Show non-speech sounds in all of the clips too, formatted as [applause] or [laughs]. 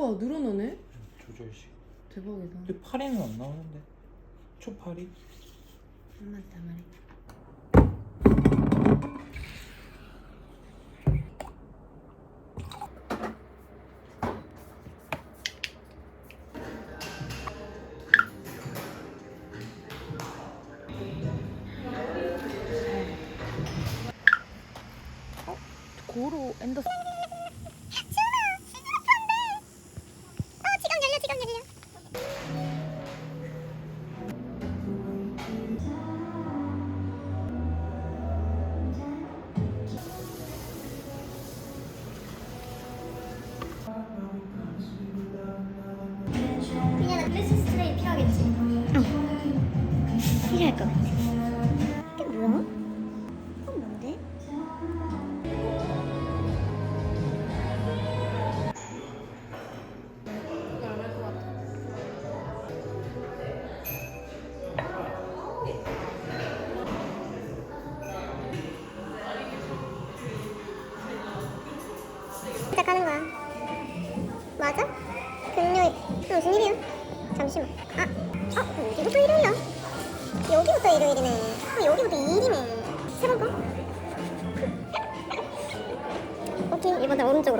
우와 늘어나네. 조절식. 대박이다. 근데 파리는 안 나오는데. 초파리? 한 마리 한 마리. 어? 고로 엔더 지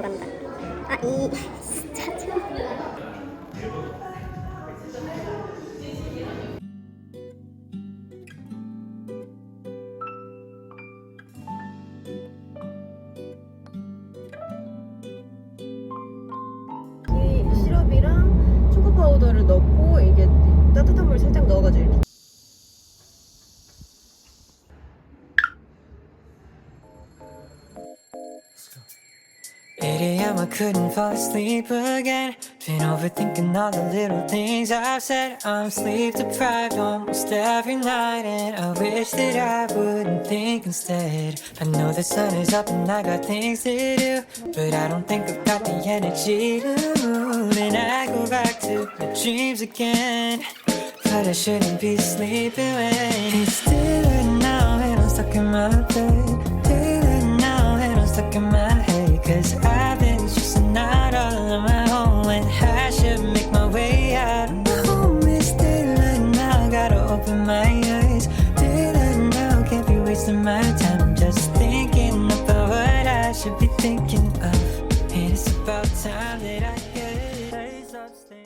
오른쪽으로 간다. 아, 이. [laughs] 진짜. a.m. I couldn't fall asleep again. Been overthinking all the little things I've said. I'm sleep deprived almost every night, and I wish that I wouldn't think instead. I know the sun is up and I got things to do, but I don't think I've got the energy to move. And I go back to my dreams again. But I shouldn't be sleeping when it's daylight now and I'm stuck in my bed. Daylight now and I'm stuck in my head. Cause I've been stressing out all on my own when I should make my way out. My home is daylight now, gotta open my eyes. Daylight now, can't be wasting my time. I'm just thinking about what I should be thinking of. And it's about time that I get it. I stop staying.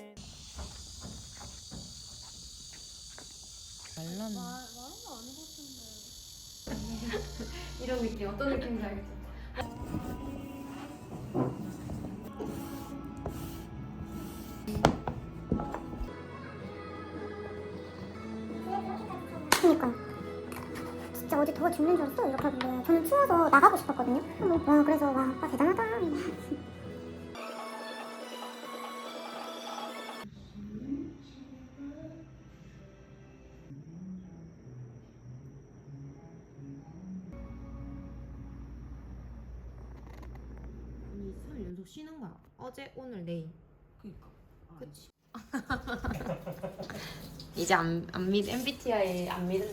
이런 느낌 어떤 느낌인지 알겠죠? 그니까 진짜 어제 더워 죽는 줄 알았어 이렇게 하길래 저는 추워서 나가고 싶었거든요 뭐, 와 그래서 와 아빠 대단하다 아니 3일 연속 쉬는 거야. 어제, 오늘, 내일. 그니까. 그치. [laughs] 이제 안, 안 믿, MBTI 안 믿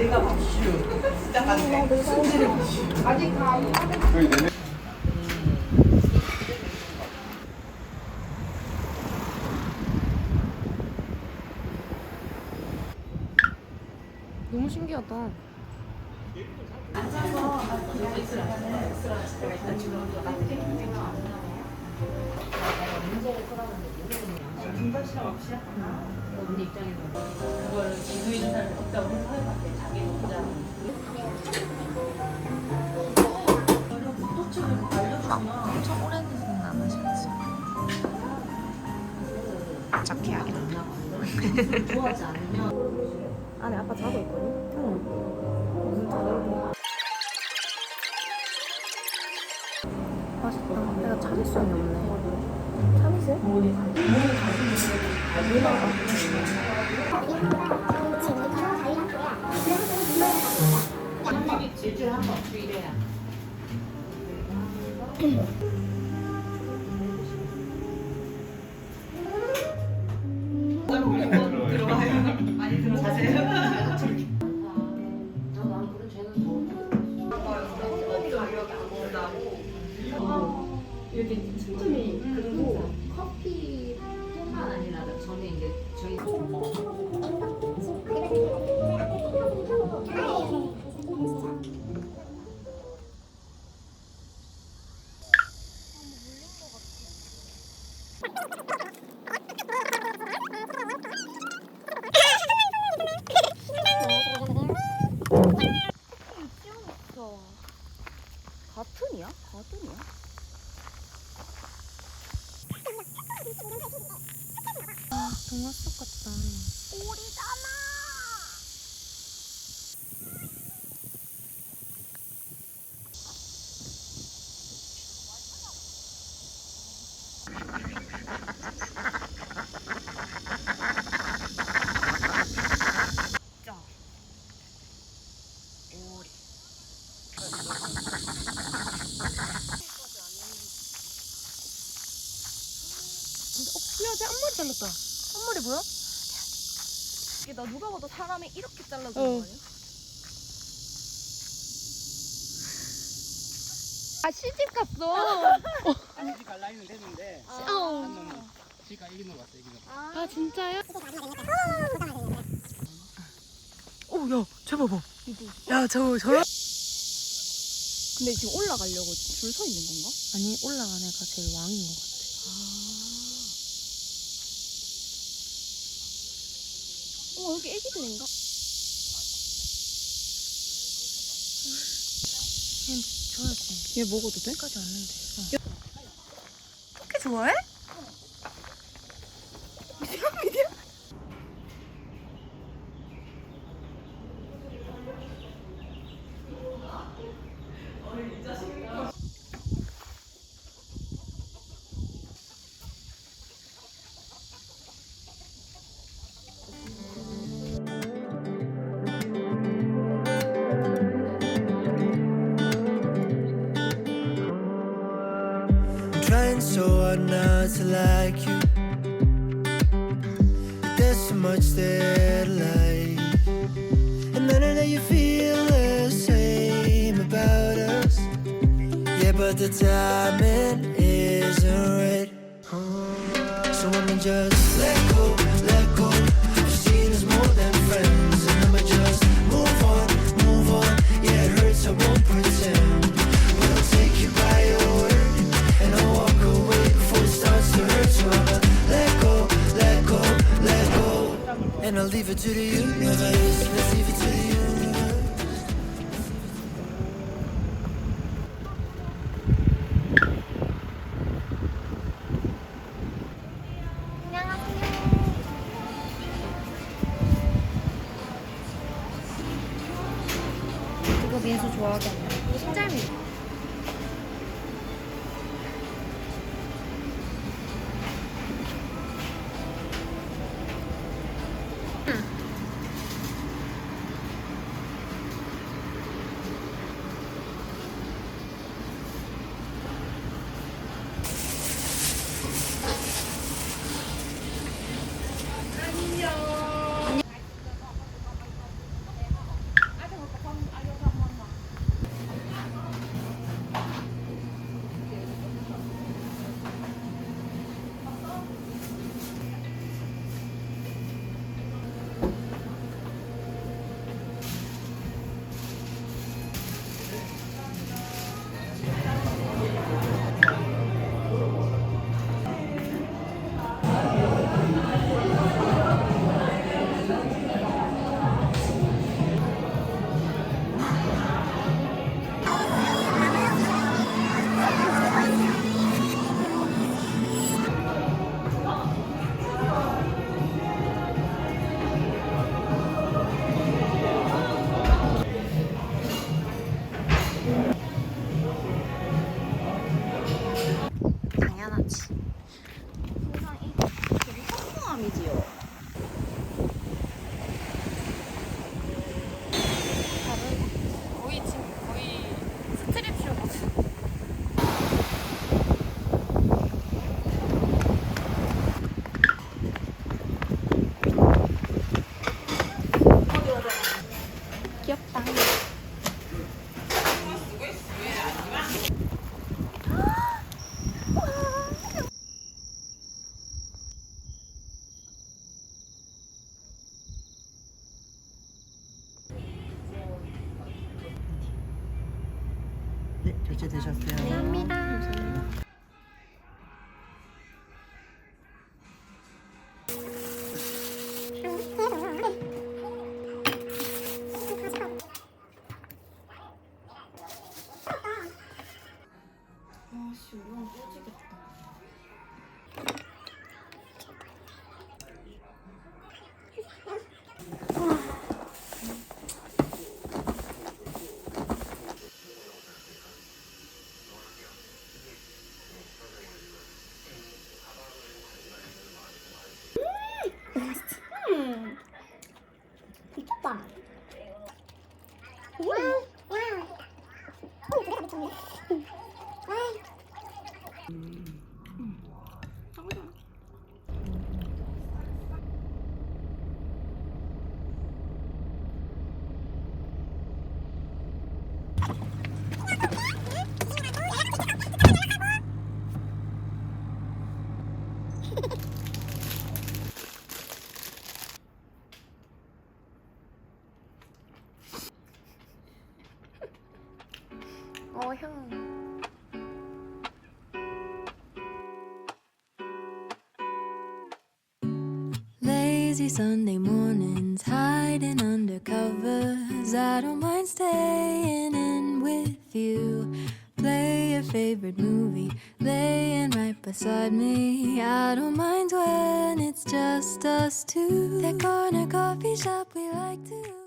내가 박슈. 진짜 맞네. 음, 성질이 아직 감. 네 너무 신기하다. 문제를 풀어보는 게 인덕션 없이 하나? 언니 입장에서 그걸 지도 있는 사람이 없다고 생각해봤대 자기 혼자 그리고 국도책을 알려주면 엄청 오랜 시간 남으셨지 적해야겠다 좋아하지 않으면 안에 아빠 자고 있거든? 응 무슨 자고 맛있다 내가 찾을 수 없네 참이슬? 커피뿐만 아, 동화 속 같다. 야, 쟤 앞머리 잘랐다. 앞머리 보여? 이게 나 누가 봐도 사람이 이렇게 잘라주는 어. 거 아니야? 아 시집 갔어. 시집 갈라 했는데 됐는데 어. 지가 이기는 거 같아 이기는 거. 아 진짜요? 오, 야, 저 봐봐. 야, 저. 근데 지금 올라가려고 줄 서 있는 건가? 아니, 올라간 애가 제일 왕인 것 같아. 어 머 여기 애기들인가? 얘 줘야지. 얘 먹어도 돼? 끝까지 왔는데. 어. 그렇게 좋아해? [laughs] I'm hard not to like you. There's so much that I like. And none of that you feel the same about us. Yeah, but the timing isn't right. So I'ma just let leave it to the universe. Let's leave it Hmm. 一打。Sunday mornings, hiding under covers. I don't mind staying in with you. Play your favorite movie, laying right beside me. I don't mind when it's just us two. That corner coffee shop we like to.